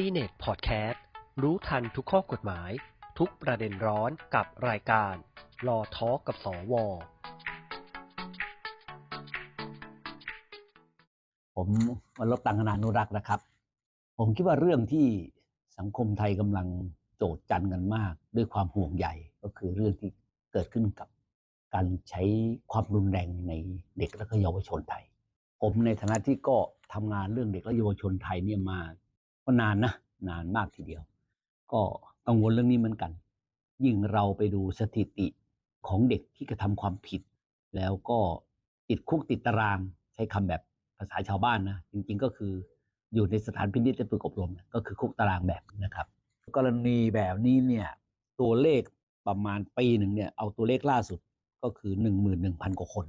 ซีเน็ตพอดแคสต์รู้ทันทุกข้อกฎหมาย ทุกประเด็นร้อนกับรายการรอทอกับสว ผมวรบตังคณานุรักษ์นะครับ ผมคิดว่าเรื่องที่สังคมไทยกำลังโจดจันกันมากด้วยความห่วงใยก็คือเรื่องที่เกิดขึ้นกับการใช้ความรุนแรงในเด็กและก็เยาวชนไทย ผมในฐานะที่ก็ทำงานเรื่องเด็กและเยาวชนไทยเนี่ยมา ก็นานนะนานมากทีเดียว ก็กังวลเรื่องนี้เหมือนกัน ยิ่งเราไปดูสถิติของเด็กที่กระทำความผิด แล้วก็ติดคุกติดตารางใช้คำแบบภาษาชาวบ้านนะจริงๆก็คืออยู่ในสถานพินิจและฝึกอบรมก็คือคุกตารางแบบนะครับ กรณีแบบนี้เนี่ยตัวเลขประมาณปีหนึ่งเนี่ยเอาตัวเลขล่าสุดก็คือ 1 1 0 0 0 กว่าคน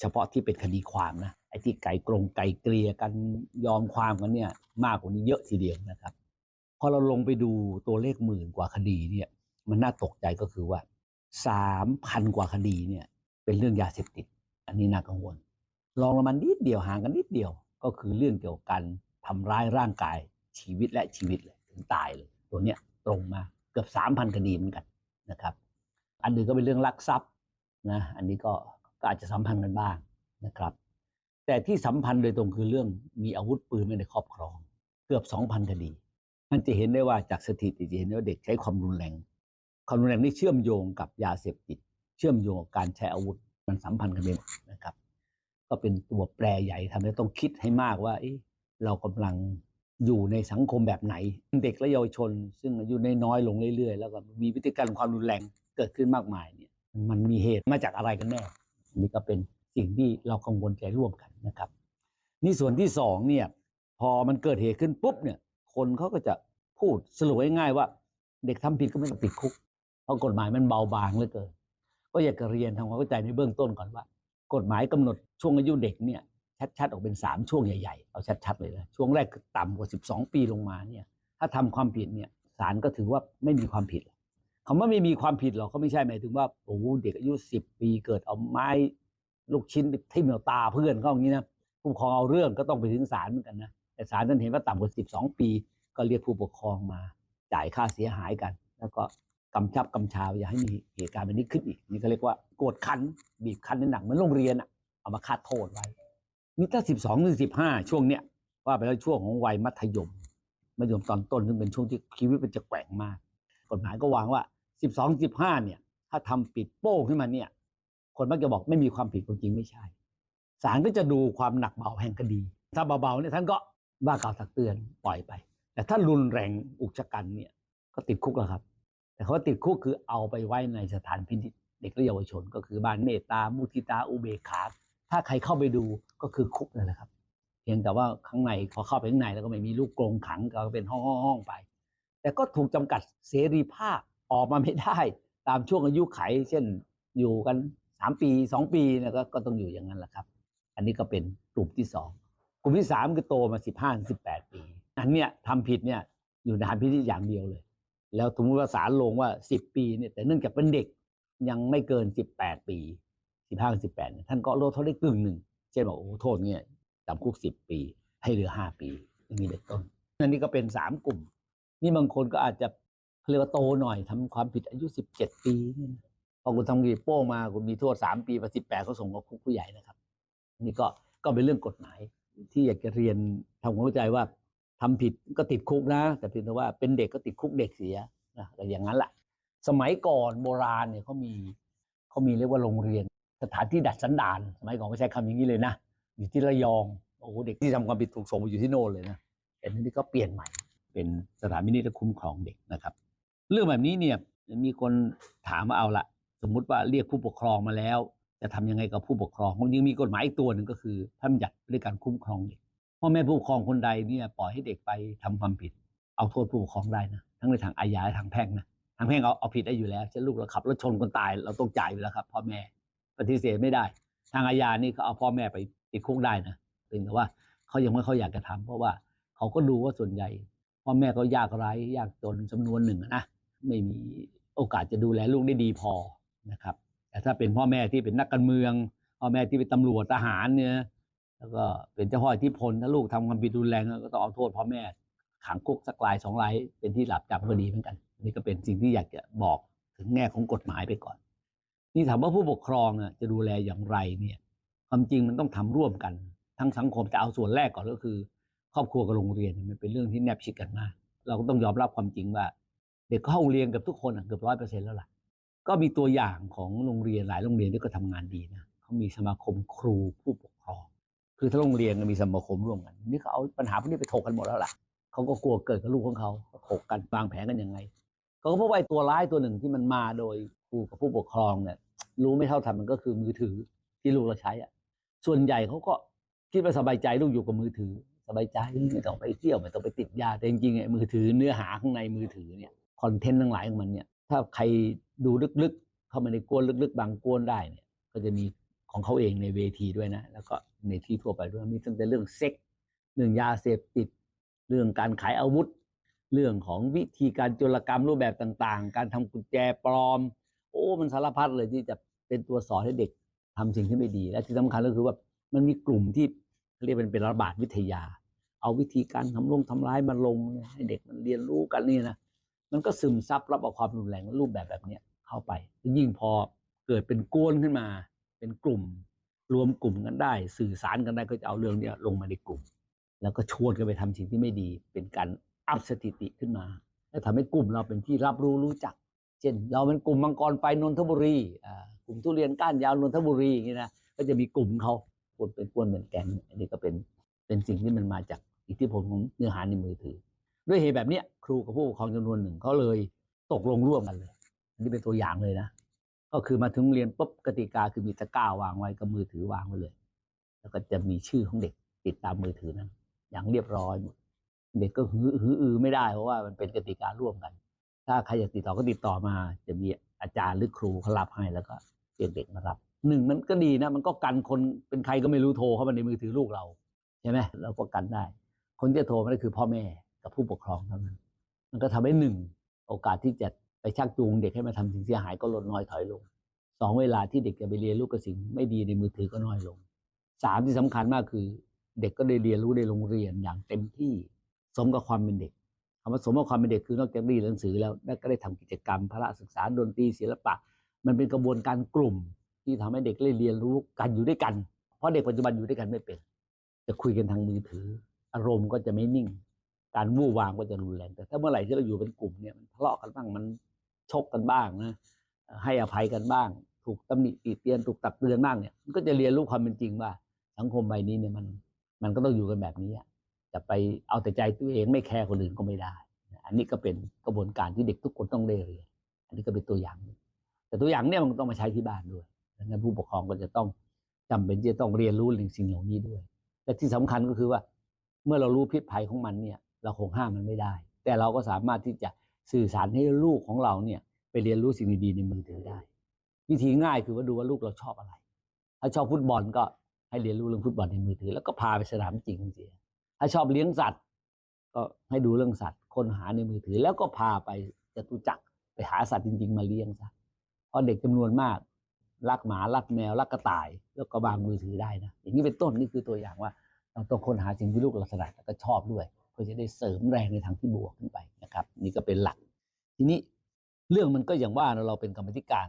เฉพาะที่เป็นคดีความนะไอ้ที่ไก่กรงไก่เกลียกันยอมความกันเนี่ย มากกว่านี้เยอะทีเดียวนะครับพอเราลงไปดูตัวเลขหมื่นกว่าคดีเนี่ย มันน่าตกใจก็คือว่าสามพันกว่าคดีเนี่ย เป็นเรื่องยาเสพติด อันนี้น่ากังวล ลองลงมานิดเดียวห่างกันนิดเดียว ก็คือเรื่องเกี่ยวกับการทำร้ายร่างกายชีวิตและชีวิตเลยถึงตายเลย ตัวเนี้ยตรงมาเกือบสามพันคดีเหมือนกันนะครับ อันหนึ่งก็เป็นเรื่องลักทรัพย์นะ อันนี้ก็ ก็อาจจะสัมพันธ์กันบ้างนะครับ แต่ที่สัมพันธ์โดยตรงคือเรื่องมีอาวุธปืนไว้ในครอบครอง เกือบ 2,000 คดี มันจะเห็นได้ว่าจากสถิติจะเห็นว่าเด็กใช้ความรุนแรงความรุนแรงนี่เชื่อมโยงกับยาเสพติด เชื่อมโยงกับการใช้อาวุธมันสัมพันธ์กันไปหมดนะครับ ก็เป็นตัวแปรใหญ่ทำให้ต้องคิดให้มากว่าเรากำลังอยู่ในสังคมแบบไหน เด็กและเยาวชน ซึ่งอายุน้อยลงเรื่อยๆ แล้วก็มีพฤติกรรมความรุนแรงเกิดขึ้นมากมายเนี่ยมันมีเหตุมาจากอะไรกันแน่ นนี้ก็เป็นสิ่งที่เรากังวลใจร่วมกันนะครับ นี่ส่วนที่สองเนี่ย พอมันเกิดเหตุขึ้นปุ๊บเนี่ย คนเขาก็จะพูดสรุปง่ายๆว่า เด็กทำผิดก็ไม่ต้องติดคุก เพราะกฎหมายมันเบาบางเหลือเกินก็อยากจะเรียนทำความเข้าใจในเบื้องต้นก่อนว่า กฎหมายกำหนดช่วงอายุเด็กเนี่ยชัดๆออกเป็น3ช่วงใหญ่ๆ เอาชัดๆเลยนะช่วงแรกคือต่ำกว่า12ปีลงมาเนี่ย ถ้าทำความผิดเนี่ยศาลก็ถือว่าไม่มีความผิด คำว่าไม่มีความผิดหรอกก็ไม่ใช่หมายถึงว่าโอ้โหเด็กอายุ10ปีเกิดเอาไม้ลูกชิ้นไปทิ่มเอาตาเพื่อนเขาอย่างนี้นะผู้ปกครองเอาเรื่องก็ต้องไปถึงศาลเหมือนกันนะแต่ศาลท่านเห็นว่าต่ำกว่า12ปี ก็เรียกผู้ปกครองมาจ่ายค่าเสียหายกัน แล้วก็กำชับกำชาอย่าให้มีเหตุการณ์แบบนี้ขึ้นอีกนี่ก็เรียกว่ากดขันบีบคันในหนักเหมือนโรงเรียนอะเอามาคาดโทษไว้นี่ถ้า12ถึง15ช่วงเนี้ยว่าไปแล้วช่วงของวัยมัธยมมัธยมตอนต้นซึ่งเป็นช่วงที่ชีวิตมันจะแกว่งมาก กฎหมายก็วางว่า 12 15เนี่ย ถ้าทำปิดโป้งขึ้นมาเนี่ย คนมักจะบอกไม่มีความผิดความจริงไม่ใช่ศาลก็จะดูความหนักเบาแห่งคดี ถ้าเบาๆเนี่ยท่านก็ว่ากล่าวตักเตือนปล่อยไป แต่ถ้ารุนแรงอุกชะกันเนี่ยก็ติดคุกแล้วครับ แต่เขาติดคุกคือเอาไปไว้ในสถานพินิจเด็กและเยาวชนก็คือบ้านเมตตามุทิตาอุเบกขา ถ้าใครเข้าไปดูก็คือคุกนั่นแหละครับ เพียงแต่ว่าข้างในพอเข้าไปข้างในแล้วก็ไม่มีลูกกรงขังก็เป็นห้องห้องๆไป แต่ก็ถูกจำกัดเสรีภาพ ออกมาไม่ได้ตามช่วงอายุไข เช่นอยู่กันสามปีสองปีนี่ยก็ก็ต้องอยู่อย่างนั้นแหละครับ อันนี้ก็เป็นกลุ่มที่สองกลุ่มที่สามคือโตมาสิบห้าสิบแปดปี อันเนี้ยทำผิดเนี่ยอยู่ในฐานพินิจอย่างเดียวเลย แล้วสมมติว่าศาลลงว่าสิบปีเนี่ยแต่เนื่องจากเป็นเด็กยังไม่เกินสิบแปดปีสิบห้าสิบแปดท่านก็ลดโทษได้กึ่งหนึ่งเช่นบอกโอ้โทษเนี่ยจำคุกสิบปี ให้เหลือห้าปีอย่างนี้เป็นต้นอันนี้ก็เป็นสามกลุ่ม นี่บางคนก็อาจจะ เรียกว่าโตหน่อยทำความผิดอายุสิบเจ็ดปีนี่นะพอคุณทำกีโป้งมาคุณมีโทษสามปีไปสิบแปดเขาส่งเข้าคุกผู้ใหญ่นะครับ นี่ก็ก็เป็นเรื่องกฎหมาย ที่อยากจะเรียนทำความเข้าใจว่าทำผิดก็ติดคุกนะ แต่เพียงแต่ว่าเป็นเด็กก็ติดคุกเด็กเสียนะแต่อย่างนั้นแหละสมัยก่อนโบราณเนี่ยเขามีเขามีเรียกว่าโรงเรียน สถานที่ดัดสันดานสมัยก่อนไม่ใช้คำอย่างนี้เลยนะอยู่ที่ระยองโอ้โหเด็กที่ทำความผิดถูกส่งไปอยู่ที่โน่นเลยนะแต่นี่ก็เปลี่ยนใหม่ เป็นสถานพินิจและคุ้มครองเด็กนะครับ เรื่องแบบนี้เนี่ยมีคนถามว่าเอาละสมมุติว่าเรียกผู้ปกครองมาแล้ว จะทำยังไงกับผู้ปกครองมันยังมีกฎหมายอีกตัวหนึ่งก็คือพระบัญญัติเรื่องการคุ้มครองเด็กพ่อแม่ผู้ปกครองคนใดเนี่ยปล่อยให้เด็กไปทำความผิด เอาโทษผู้ปกครองได้นะทั้งในทางอาญาและทางแพ่งนะทางแพ่งเอาเอาผิดได้อยู่แล้วเช่นลูกเราขับรถชนคนตายเราต้องจ่ายอยู่แล้วครับพ่อแม่ปฏิเสธไม่ได้ ทางอาญานี่เขาเอาพ่อแม่ไปติดคุกได้นะเพียงแต่ว่าเขายังไม่เขาอยากจะทำเพราะว่าเขาก็ดูว่าส่วนใหญ่พ่อแม่เขายากไร้ยากจนจำนวนหนึ่งนะ ไม่มีโอกาสจะดูแลลูกได้ดีพอนะครับ แต่ถ้าเป็นพ่อแม่ที่เป็นนักการเมือง พ่อแม่ที่เป็นตำรวจทหารเนี่ยแล้วก็เป็นเจ้าพ่ออิทธิพลถ้าลูกทำความผิดรุนแรงก็ต้องเอาโทษพ่อแม่ขังคุกสักลายสองลายเป็นที่หลับจำก็ดีเหมือนกัน นี่ก็เป็นสิ่งที่อยากจะบอกถึงแง่ของกฎหมายไปก่อน นี่ถามว่าผู้ปกครองจะดูแลอย่างไรเนี่ย ความจริงมันต้องทำร่วมกัน ทั้งสังคมแต่เอาส่วนแรกก่อนก็คือ ครอบครัวกับโรงเรียนมันเป็นเรื่องที่แนบชิดกันมาก เราก็ต้องยอมรับความจริงว่า เด็กเข้าโรงเรียนกับทุกคนเกือบร้อยเปอร์เซ็นต์แล้วล่ะ ก็มีตัวอย่างของโรงเรียนหลายโรงเรียนที่ก็ทำงานดีนะเขามีสมาคมครูผู้ปกครอง คือถ้าโรงเรียนมีสมาคมร่วมกัน นี่เขาเอาปัญหาพวกนี้ไปถกกันหมดแล้วล่ะเขาก็กลัวเกิดกับลูกของเขาถกกันวางแผนกันยังไงเขาก็พบว่าไอ้ตัวร้ายตัวหนึ่งที่มันมาโดยครูกับผู้ปกครองเนี่ยรู้ไม่เท่าทันมันก็คือมือถือที่ลูกเราใช้อะส่วนใหญ่เขาก็คิดว่าสบายใจลูกอยู่กับมือถือ สบายใจไม่ต้องไปเที่ยวไม่ต้องไปติดยาแต่จริงๆไอ้มือถือเนื้อหาข้างในมือถือเนี่ย คอนเทนต์ทั้งหลายของมันเนี่ย ถ้าใครดูลึกๆ เข้ามาในกวนลึกๆ บางกวนได้เนี่ย ก็จะมีของเขาเองในเวทีด้วยนะ แล้วก็ในที่ทั่วไปด้วย มีตั้งแต่เรื่องเซ็ก เรื่องยาเสพติด เรื่องการขายอาวุธ เรื่องของวิธีการโจรกรรมรูปแบบต่างๆ การทำกุญแจปลอม โอ้ มันสารพัดเลยที่จะเป็นตัวสอนให้เด็กทำสิ่งที่ไม่ดี และที่สำคัญก็คือว่ามันมีกลุ่มที่เรียกเป็นเป็นระบาดวิทยา เอาวิธีการทำลงทำร้ายมาลงให้เด็กมันเรียนรู้กันนี่นะ มันก็ซึมซับรับเอาความรุนแรงรูปแบบแบบเนี้ยเข้าไป ยิ่งพอเกิดเป็นกวนขึ้นมา เป็นกลุ่ม รวมกลุ่มกันได้ สื่อสารกันได้ก็จะเอาเรื่องเนี้ยลงมาในกลุ่ม แล้วก็ชวนกันไปทำสิ่งที่ไม่ดี เป็นการอัพสถิติขึ้นมา และทำให้กลุ่มเราเป็นที่รับรู้รู้จัก เช่น เราเป็นกลุ่มมังกรไฟนนทบุรีอ่ากลุ่มทุเรียนก้านยาวนนทบุรีอย่างนี้นะก็จะมีกลุ่มเขากวนเป็นกวนเป็นแก๊งอันนี้ก็เป็นเป็นสิ่งที่มันมาจากอิทธิพลของเนื้อหาในมือถือ ด้วยเหตุแบบเนี้ยครูกับผู้ปกครองจำนวนหนึ่งเขาเลยตกลงร่วมกันเลย อันนี้เป็นตัวอย่างเลยนะ ก็คือมาถึงเรียนปุ๊บกติกาคือมีตะกร้าวางไว้กับมือถือวางไว้เลย แล้วก็จะมีชื่อของเด็กติดตามมือถือนั้น อย่างเรียบร้อยหมดเด็กก็หือหืออือไม่ได้เพราะว่ามันเป็นกติการ่วมกัน ถ้าใครอยากติดต่อก็ติดต่อมา จะมีอาจารย์หรือครูเขารับให้แล้วก็เรียกเด็กมารับหนึ่งมันก็ดีนะ มันก็กันคนเป็นใครก็ไม่รู้โทรเข้ามาในมือถือลูกเราใช่ไหมเราก็กันได้ คนที่จะโทรมาได้คือพ่อแม่ กับผู้ปกครองเท่านั้น มันก็ทำให้หนึ่งโอกาสที่จะไปชักจูงเด็กให้มาทำสิ่งเสียหายก็ลดน้อยถอยลงสองเวลาที่เด็กจะไปเรียนรู้กับสิ่งไม่ดีในมือถือก็น้อยลงสามที่สำคัญมากคือ เด็กก็ได้เรียนรู้ในโรงเรียนอย่างเต็มที่สมกับความเป็นเด็กคำว่าสมกับความเป็นเด็กคือนอกจากเรียนหนังสือแล้วก็ได้ทำกิจกรรมพละศึกษาดนตรีศิลปะ มันเป็นกระบวนการกลุ่ม ที่ทำให้เด็กได้เรียนรู้กันอยู่ด้วยกัน เพราะเด็กปัจจุบันอยู่ด้วยกันไม่เป็น จะคุยกันทางมือถือ อารมณ์ก็จะไม่นิ่ง การวู่วามก็จะรุนแรง แต่ถ้าเมื่อไหร่ที่เราอยู่เป็นกลุ่มเนี่ยมันทะเลาะกันบ้างมันชกกันบ้างนะให้อภัยกันบ้าง ถูกตำหนิติเตียนถูกตักเตือนบ้างเนี่ยมันก็จะเรียนรู้ความเป็นจริงว่า สังคมใบนี้เนี่ยมันมันก็ต้องอยู่กันแบบนี้จะไปเอาแต่ใจตัวเองไม่แคร์คนอื่นก็ไม่ได้ อันนี้ก็เป็นกระบวนการที่เด็กทุกคนต้องได้เรียนอันนี้ก็เป็นตัวอย่าง แต่ตัวอย่างเนี่ยมันต้องมาใช้ที่บ้านด้วยดังนั้นผู้ปกครองก็จะต้องจำเป็นที่จะต้องเรียนรู้ในสิ่งเหล่านี้ด้วย และที่สำคัญก็คือว่า เมื่อเรารู้พิษภัยของมันเนี่ย เราคงห้ามมันไม่ได้ แต่เราก็สามารถที่จะสื่อสารให้ลูกของเราเนี่ยไปเรียนรู้สิ่งดีๆในมือถือได้ วิธีง่ายคือว่าดูว่าลูกเราชอบอะไร ถ้าชอบฟุตบอลก็ให้เรียนรู้เรื่องฟุตบอลในมือถือ แล้วก็พาไปสนามจริงเสียถ้าชอบเลี้ยงสัตว์ ก็ให้ดูเรื่องสัตว์ค้นหาในมือถือ แล้วก็พาไปจตุจักรไปหาสัตว์จริง ๆ มาเลี้ยงซะเพราะเด็กจำนวนมากรักหมารักแมวรักกระต่าย แล้วก็วางมือถือได้นะอย่างนี้เป็นต้นนี่คือตัวอย่างว่าเราต้องค้นหาสิ่งที่ลูกเราถนัดแล้วก็ชอบด้วย เพื่อจะได้เสริมแรงในทางที่บวกขึ้นไปนะครับ นี่ก็เป็นหลัก ทีนี้เรื่องมันก็อย่างว่าเราเป็นกรรมธิการ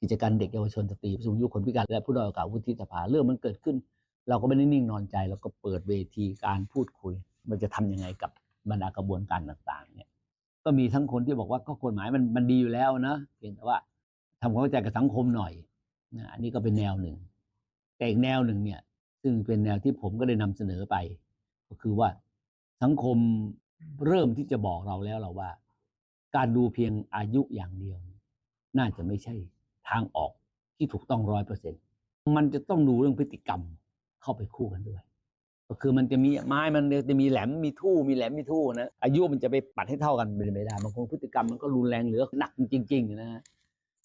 กิจการเด็กเยาวชนสตรีผู้สูงอายุคนพิการและผู้ด้อยโอกาสวุฒิสภาเรื่องมันเกิดขึ้น เราก็ไม่ได้นิ่งนอนใจเราก็เปิดเวทีการพูดคุย มันจะทำยังไงกับบรรดากระบวนการต่างๆ เนี่ย ก็มีทั้งคนที่บอกว่าก็กฎหมายมันมันดีอยู่แล้วนะเพียงแต่ว่าทำความเข้าใจกับสังคมหน่อยนะอันนี้ก็เป็นแนวหนึ่ง แต่อีกแนวหนึ่งเนี่ย ซึ่งเป็นแนวที่ผมก็ได้นำเสนอไป ก็คือว่า สังคมเริ่มที่จะบอกเราแล้วเราว่า การดูเพียงอายุอย่างเดียว น่าจะไม่ใช่ทางออกที่ถูกต้องร้อยเปอร์เซ็นมันจะต้องดูเรื่องพฤติกรรมเข้าไปคู่กันด้วย ก็คือมันจะมีไม้มันจะมีแหลมมีทู่มีแหลมมีทู่นะอายุมันจะไปปัดให้เท่ากันเป็นไม่ได้บางคนพฤติกรรมมันก็รุนแรงเหลือหนักจริง ๆ นะฮะ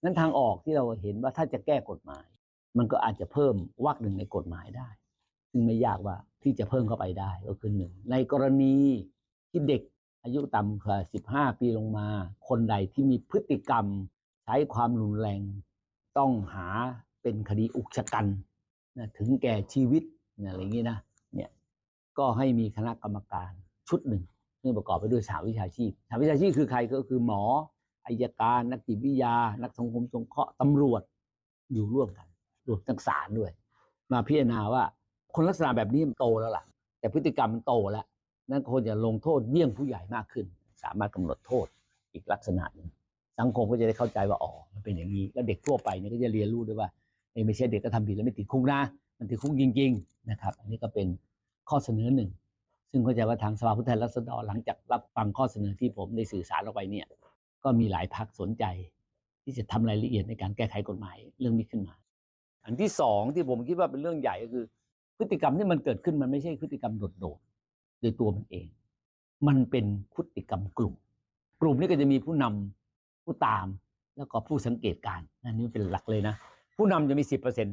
นั้นทางออกที่เราเห็นว่าถ้าจะแก้กฎหมาย มันก็อาจจะเพิ่มวรรคหนึ่งในกฎหมายได้ ซึ่งไม่ยากว่าที่จะเพิ่มเข้าไปได้ก็คือหนึ่งในกรณีที่เด็กอายุต่ำกว่า15ปีลงมา คนใดที่มีพฤติกรรมใช้ความรุนแรง ต้องหาเป็นคดีอุกชะกันนะถึงแก่ชีวิตนะอะไรอย่างนี้นะเนี่ยก็ให้มีคณะกรรมการชุดหนึ่งซึ่งประกอบไปด้วยสาวิชาชีพสาวิชาชีพคือใครก็คือหมออายการ นักจิตวิทยา นักสังคมสงเคราะห์ตำรวจอยู่ร่วมกันรวมทั้งศาลด้วย มาพิจารณาว่า คนลักษณะแบบนี้มันโตแล้วล่ะ แต่พฤติกรรมมันโตแล้ว นั่นควรจะลงโทษเยี่ยงผู้ใหญ่มากขึ้น สามารถกำหนดโทษอีกลักษณะหนึ่งสังคมก็จะได้เข้าใจว่าอ๋อมันเป็นอย่างนี้ แล้วเด็กทั่วไปเนี่ยก็จะเรียนรู้ด้วยว่าเอ้ไม่ใช่เด็กก็ทำผิดแล้วไม่ติดคุกนะ มันติดคุกจริง ๆ นะครับ อันนี้ก็เป็นข้อเสนอหนึ่ง ซึ่งเข้าใจว่าทางสภาผู้แทนราษฎรหลังจากรับฟังข้อเสนอที่ผมได้สื่อสารออกไปเนี่ย ก็มีหลายพักสนใจ ที่จะทำรายละเอียดในการแก้ไขกฎหมายเรื่องนี้ขึ้นมา อันที่สองที่ผมคิดว่าเป็นเรื่องใหญ่ก็คือ พฤติกรรมที่มันเกิดขึ้นมันไม่ใช่พฤติกรรมโดดๆโดยตัวมันเอง มันเป็นพฤติกรรมกลุ่ม กลุ่มนี้ก็จะมีผู้นำผู้ตามแล้วก็ผู้สังเกตการณ์อันนี้เป็นหลักเลยนะ ผู้นำจะมีสิบเปอร์เซ็น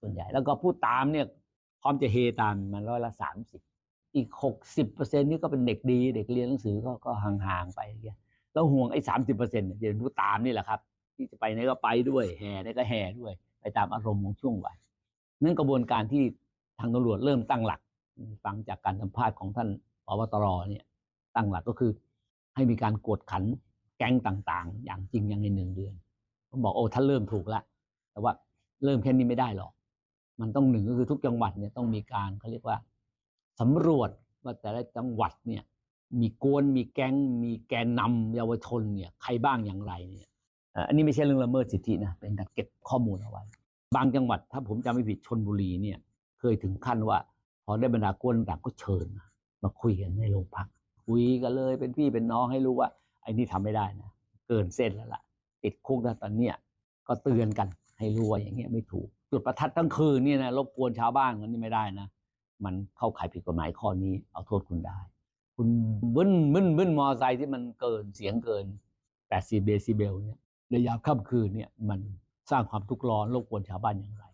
ส่วนใหญ่ แล้วก็ผู้ตามเนี่ยพร้อมจะเฮตามมันร้อยละสามสิบอีกหกสิบเปอร์เซ็นนี่ก็เป็นเด็กดี เด็กเรียนหนังสือก็ก็ห่างๆไปเงี้ยแล้วห่วงไอ้สามสิบเปอร์เซ็นต์จะเป็นผู้ตามนี่แหละครับ ที่จะไปไหนก็ไปด้วยแห่ไหนก็แห่ด้วย ไปตามอารมณ์ของช่วงวัยนั่นกระบวนการที่ ทางตำรวจเริ่มตั้งหลัก ฟังจากการสัมภาษณ์ของท่านปวตรเนี่ย ตั้งหลักก็คือ ให้มีการกวดขันแก๊งต่างๆ อย่างจริงอย่างในหนึ่งเดือนผมบอกโอ้ท่านเริ่มถูกแล้วแต่ว่าเริ่มแค่นี้ไม่ได้หรอก มันต้องหนึ่งก็คือทุกจังหวัดเนี่ยต้องมีการเขาเรียกว่าสำรวจว่าแต่ละจังหวัดเนี่ย มีกวนมีแก๊ง มีแกนนำเยาวชนเนี่ยใครบ้างอย่างไรเนี่ยอันนี้ไม่ใช่เรื่องละเมิดสิทธินะเป็นการเก็บข้อมูลเอาไว้ บางจังหวัดถ้าผมจำไม่ผิดชนบุรีเนี่ย เคยถึงขั้นว่า พอได้บรรดากวนต่างก็เชิญมาคุยกันในโรงพักคุยกันเลยเป็นพี่เป็นน้องให้รู้ว่าไอ้นี่ทำไม่ได้นะเกินเส้นแล้วล่ะ ติดคุกนะตอนเนี้ยก็เตือนกันให้รู้ว่าอย่างเงี้ยไม่ถูก จุดประทัดทั้งคืนเนี่ยนะรบกวนชาวบ้านกันนี่ไม่ได้นะมันเข้าข่ายผิดกฎหมายข้อนี้ เอาโทษคุณได้ คุณบึ้นบึ้นบึ้นมอไซค์ที่มันเกินเสียงเกิน80เดซิเบลเนี่ยในยามค่ำคืนเนี่ยมันสร้างความทุกข์ร้อนรบกวนชาวบ้านอย่างไร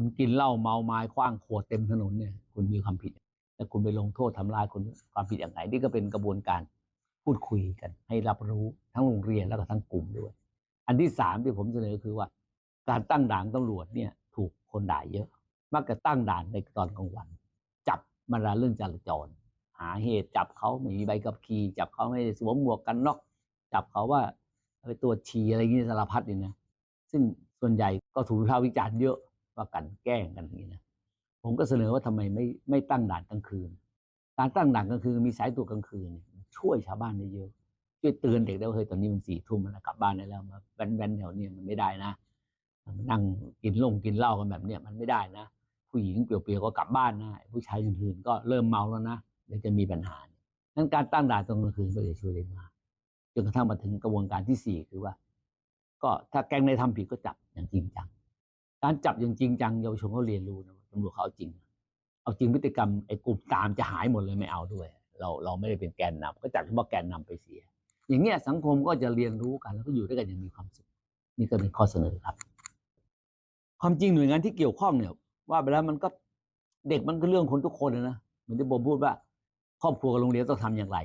คุณกินเหล้าเมาไม้คว้างขวดเต็มถนนเนี่ย คุณมีความผิด แต่คุณไปลงโทษทำลายคนความผิดอย่างไรนี่ก็เป็นกระบวนการพูดคุยกัน ให้รับรู้ทั้งโรงเรียนแล้วก็ทั้งกลุ่มด้วย อันที่สามที่ผมเสนอคือว่า การตั้งด่านตำรวจเนี่ยถูกคนด่าเยอะ มักจะตั้งด่านในตอนกลางวัน จับมาราเรื่องจราจร หาเหตุจับเขาไม่มีใบขับขี่จับเขาไม่สวมหมวกกันน็อกจับเขาว่าไปตรวจฉี่อะไรอย่างนี้สารพัดเลยนะ ซึ่งส่วนใหญ่ก็ถูกวิพากษ์วิจารณ์เยอะ ว่ากันแกล้งกันอย่างนี้นะผมก็เสนอว่าทำไมไม่ไม่ตั้งด่านกลางคืน การตั้งด่านกลางคืนมีสายตรวกลางคืนช่วยชาวบ้านได้เยอะช่วยเตือนเด็กได้ว่าเฮ้ยตอนนี้มันสี่ทุ่มแล้วกลับบ้านได้แล้วมาแว้นๆแถวเนี้มันไม่ได้นะนั่งกินลงกินเหล้ากันแบบเนี้ยมันไม่ได้นะ ผู้หญิงเปลี่ยวๆก็กลับบ้านนะผู้ชายอื่นๆก็เริ่มเมาแล้วนะเดี๋ยวจะมีปัญหานั้นการตั้งด่านตรงกลางคืนก็จะช่วยได้มากจนกระทั่งมาถึงกระบวนการที่สี่คือว่า ก็ถ้าแก๊งในทำผิดก็จับอย่างจริงจัง การจับอย่างจริงจังเยาวชนเขาเรียนรู้นะตำรวจเขาเอาจริง เอาจริงพฤติกรรมไอ้กลุ่มตามจะหายหมดเลยไม่เอาด้วย เราเราไม่ได้เป็นแกนนำก็จับเฉพาะแกนนำไปเสีย อย่างเงี้ยสังคมก็จะเรียนรู้กันแล้วก็อยู่ด้วยกันอย่างมีความสุขนี่ก็เป็นข้อเสนอครับ ความจริงหน่วยงานที่เกี่ยวข้องเนี่ย ว่าไปแล้วมันก็เด็กมันก็เรื่องคนทุกคนนะเหมือนที่ผมพูดว่า ครอบครัวกับโรงเรียนต้องทำอย่างไร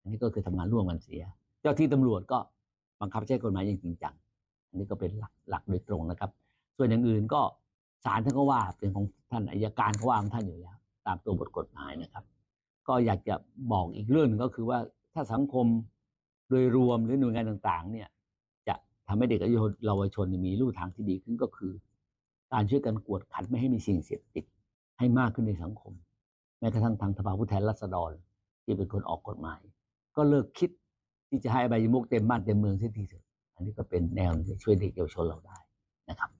อันนี้ก็คือทำงานร่วมกันเสีย เจ้าที่ตำรวจก็บังคับใช้กฎหมายอย่างจริงจังอันนี้ก็เป็นหลักหลักโดยตรงนะครับ ส่วนอย่างอื่นก็ศาลท่านก็ว่าเป็นของท่านอายการเขาว่าของท่านอยู่แล้วตามตัวบทกฎหมายนะครับ ก็อยากจะบอกอีกเรื่องหนึงก็คือว่าถ้าสังคมโดยรวมหรือหน่วยงานต่างๆ เนี่ย จะทำให้เด็กและเยาวชนมีรูปทางที่ดีขึ้นก็คือ การช่วยกันกวดขันไม่ให้มีสิ่งเสพติดให้มากขึ้นในสังคม แม้กระทั่งทางสภาผู้แทนราษฎรที่เป็นคนออกกฎหมาย ก็เลิกคิดที่จะให้อบยมุกเต็มบ้านเต็มเมืองเสียทีเถอะอันนี้ก็เป็นแนวที่ช่วยเด็กเยาวชนเราได้นะครับ